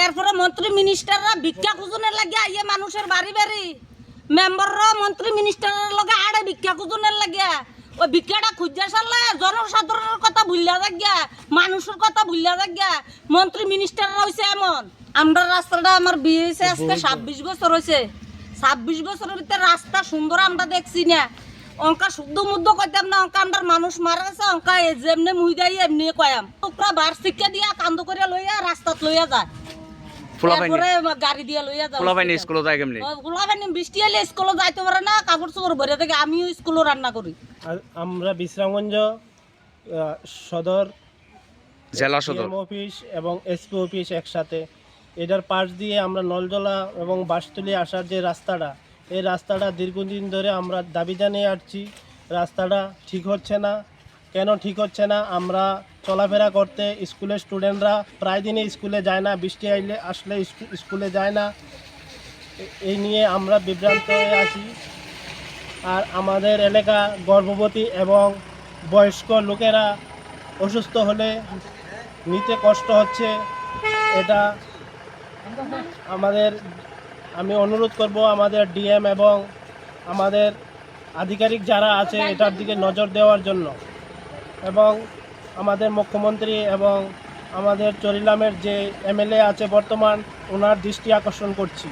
এরপরে মন্ত্রী মিনিস্টাররা ভিক্ষা খুঁজনের লাগে আইয়ে মানুষের বাড়ি বাড়ি। মেম্বাররা মন্ত্রী মিনিস্টারের লগে আড়ে ভিক্ষা খুঁজনের লাগে। ওই ভিক্ষাটা খুঁজা সারলে জনসাধারণের কথা ভুলিয়া থাকিয়া মানুষের কথা ভুলিয়া থাকিয়া মন্ত্রী মিনিস্টাররা হয়েছে এমন। আমরা রাস্তাটা আমার বিয়ে হয়েছে আজকে ছাব্বিশ বছর হয়েছে ছাব্বিশ বছরের ভিতরে রাস্তা সুন্দর আমরা দেখছি না। অঙ্কা শুদ্ধ মুদ্ধ কইতাম না অঙ্কা আমরা মানুষ মারা গেছে অঙ্কা যেমনি মুই যাই এমনি কয়াম। ওকরা বার শিক্ষা দিয়া কান্দ করে লইয়া রাস্তাত লইয়া যায়। গাড়ি দিয়া লইয়া যায় ফুলাবাইনি স্কুলে। যায় কেমনি? গোলাবাইনি বৃষ্টি এলে স্কুলে যাইতে পারে না কাপড় চোপড় ভরে থেকে আমিও স্কুলে রান্না করি। আর আমরা বিশ্রামগঞ্জ সদর জেলা সদর। অফিস এবং এসপি অফিস একসাথে। এটার পাশ দিয়ে আমরা নলজলা এবং বাসতুলি আসার যে রাস্তাটা এই রাস্তাটা দীর্ঘদিন ধরে আমরা দাবি জানিয়ে আসছি। রাস্তাটা ঠিক হচ্ছে না। কেন ঠিক হচ্ছে না? আমরা চলাফেরা করতে স্কুলের স্টুডেন্টরা প্রায় দিনই স্কুলে যায় না, বৃষ্টি আইলে আসলে স্কুলে যায় না। এই নিয়ে আমরা বিভ্রান্ত হয়ে আছি। আর আমাদের এলাকা গর্ভবতী এবং বয়স্ক লোকেরা অসুস্থ হলে নিতে কষ্ট হচ্ছে। এটা আমাদের আমি অনুরোধ করব আমাদের ডিএম এবং আমাদের আধিকারিক যারা আছে, এটার দিকে নজর দেওয়ার জন্য। এবং আমাদের মুখ্যমন্ত্রী এবং আমাদের চরিলামের যে এমএলএ আছে বর্তমান ওনার দৃষ্টি আকর্ষণ করছি।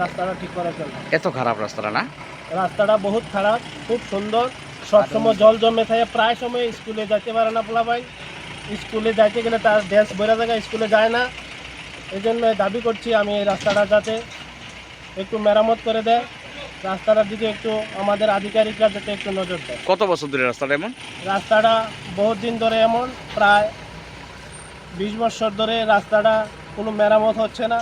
রাস্তাটা ঠিক করার জন্য। এত খারাপ রাস্তাটা না? রাস্তাটা বহুত খারাপ খুব সুন্দর। সবসময় জল জমে থাকে প্রায় সময় স্কুলে যেতে পারে না পোলা ভাই। স্কুলে যাইতে গেলে তার ড্রেস বেরো জায়গায় স্কুলে যায় না। এই জন্য দাবি করছি আমি এই রাস্তাটা যাতে একটু মেরামত করে দেয়। রাস্তাটার দিকে একটু আমাদের আধিকারিকরা যাতে একটু নজর দেয়। কত বছর ধরে রাস্তাটা এমন? রাস্তাটা বহুত দিন ধরে এমন প্রায় বিশ বছর ধরে রাস্তাটা কোনো মেরামত হচ্ছে না।